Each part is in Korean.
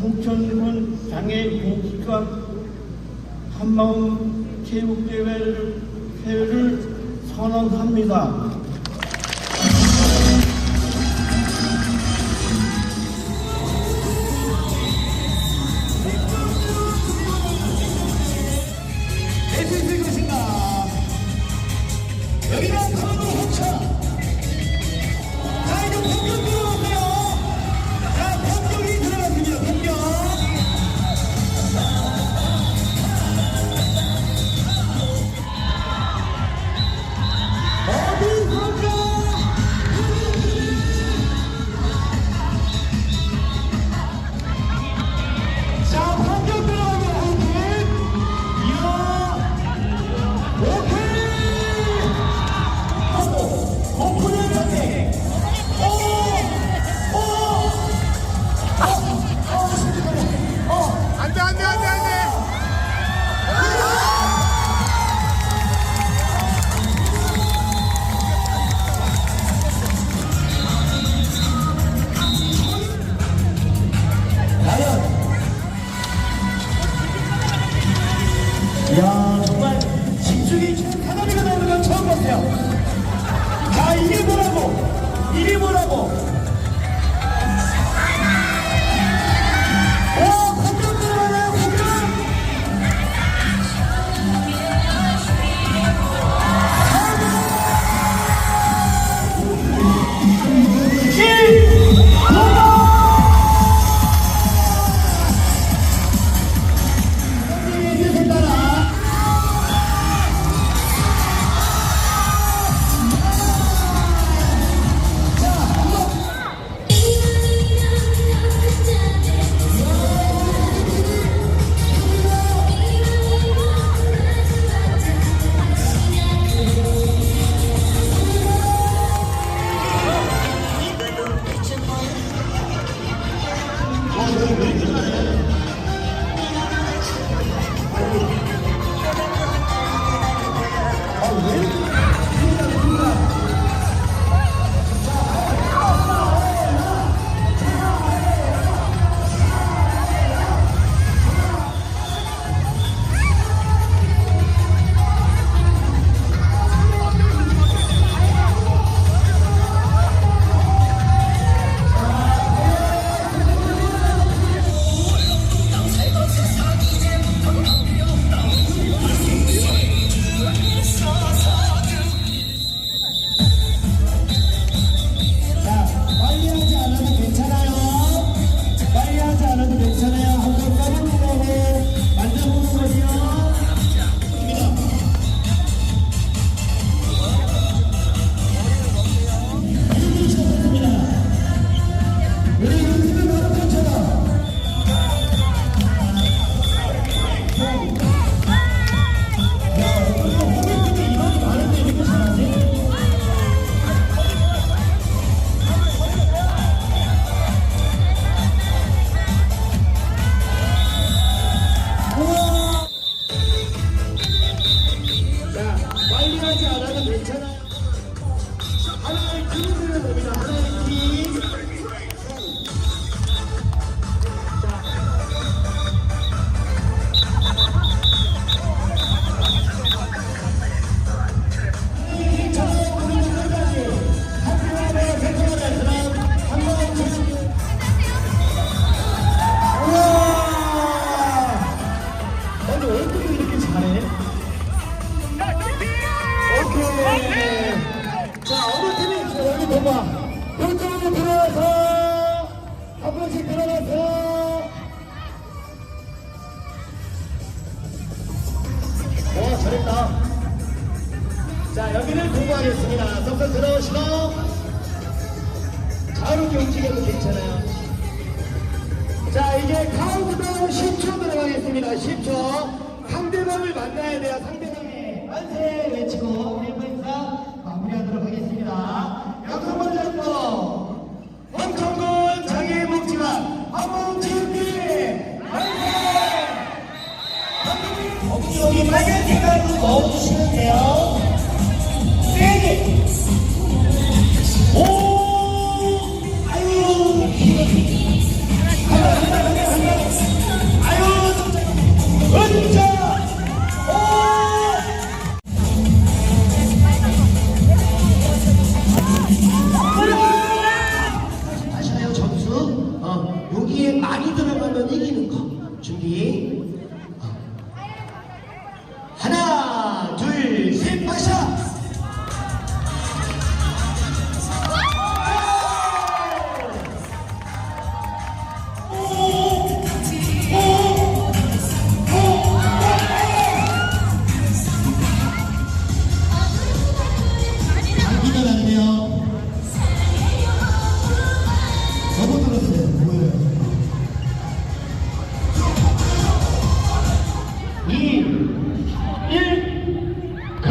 북천군 장애민주화 한마음 체육대회를 선언합니다.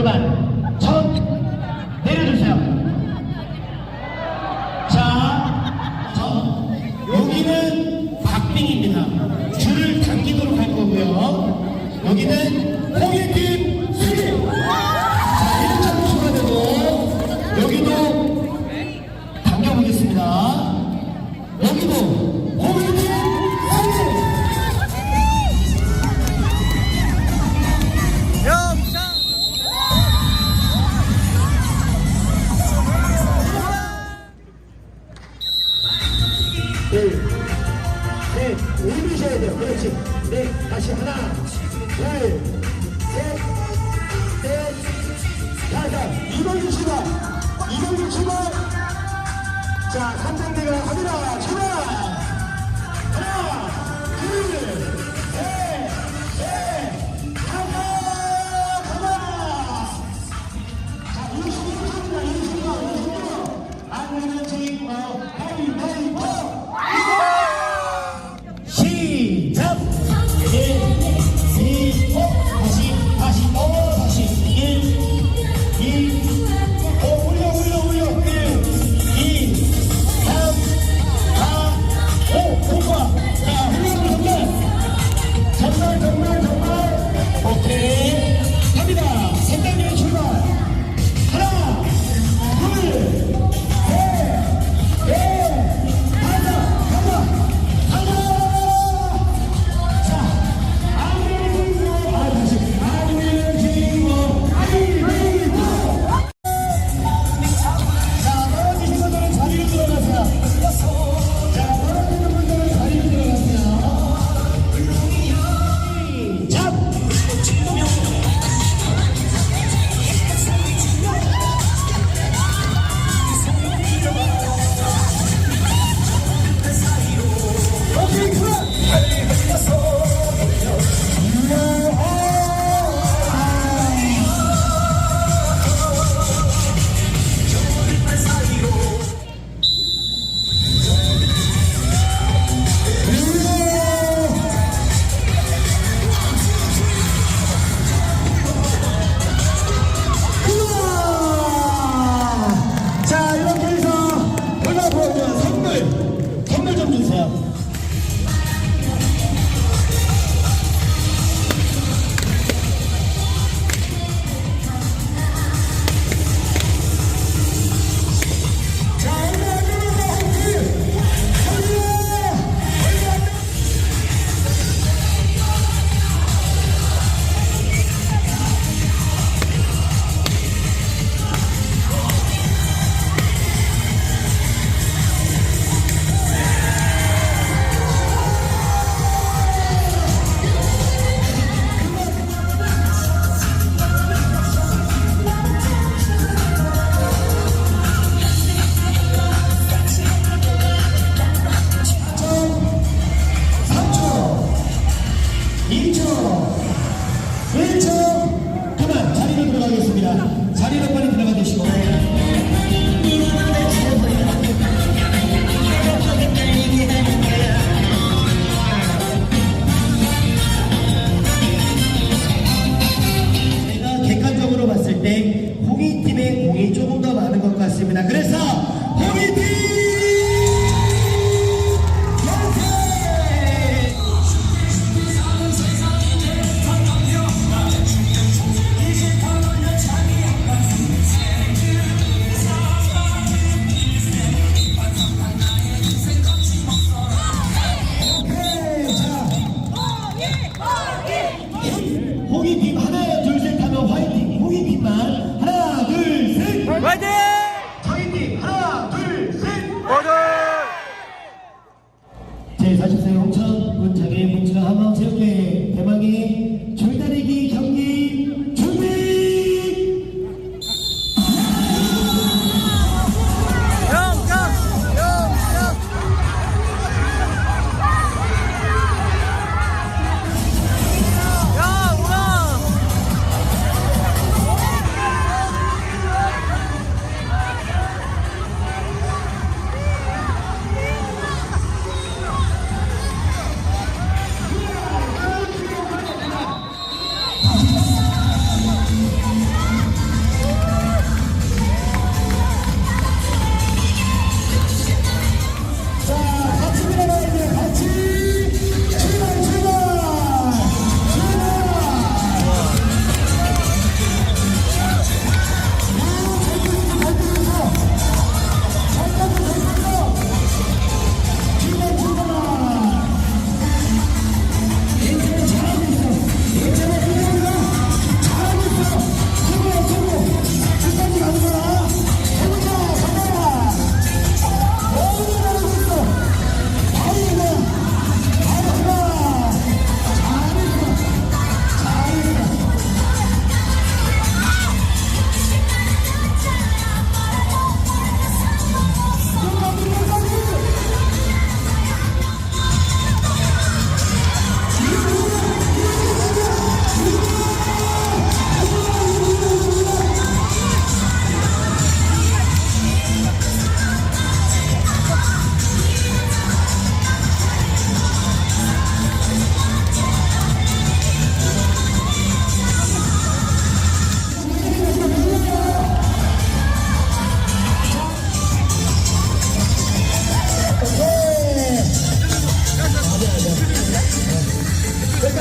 同志。 그렇지. 네 다시 하나. 둘셋넷. 다섯 이번 주시다 이번 주시다 자 3등 대결 합니다. 출발! tough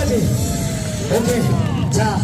끝까지. 오케이. 자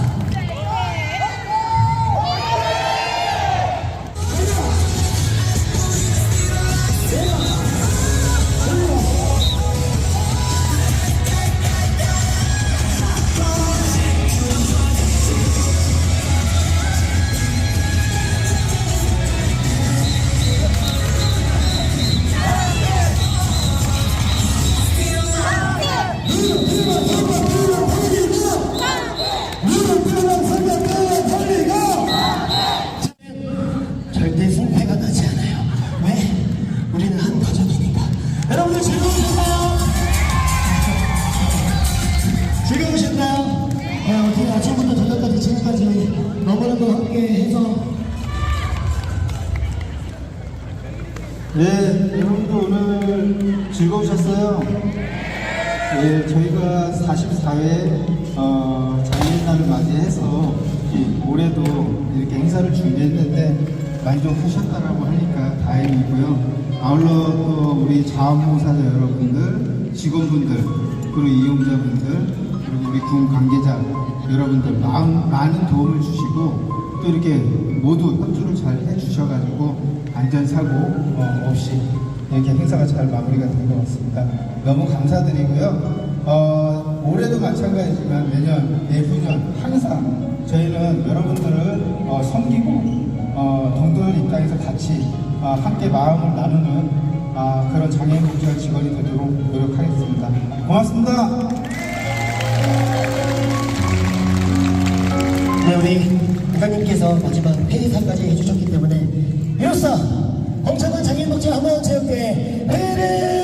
예, 저희가 44회 어, 장애인날을 맞이해서 이 올해도 이렇게 행사를 준비했는데 만족하셨다라고 하니까 다행이고요. 아울러 또 우리 자원봉사자 여러분들, 직원분들, 그리고 이용자분들, 그리고 우리 군 관계자 여러분들 마음, 많은 도움을 주시고 또 이렇게 모두 협조를 잘 해주셔가지고 안전사고 어, 없이 이렇게 행사가 잘 마무리가 된 것 같습니다. 너무 감사드리고요. 어, 올해도 마찬가지지만 내년, 내후년 항상 저희는 여러분들을 어, 섬기고 어, 동들 입장에서 같이 어, 함께 마음을 나누는 아, 그런 장애인 복지관 직원이 되도록 노력하겠습니다. 고맙습니다. 네, 우리 부장님께서 마지막 폐기사까지 해주셨기 홍천군 장애인복지 한마체육대 회를 마무리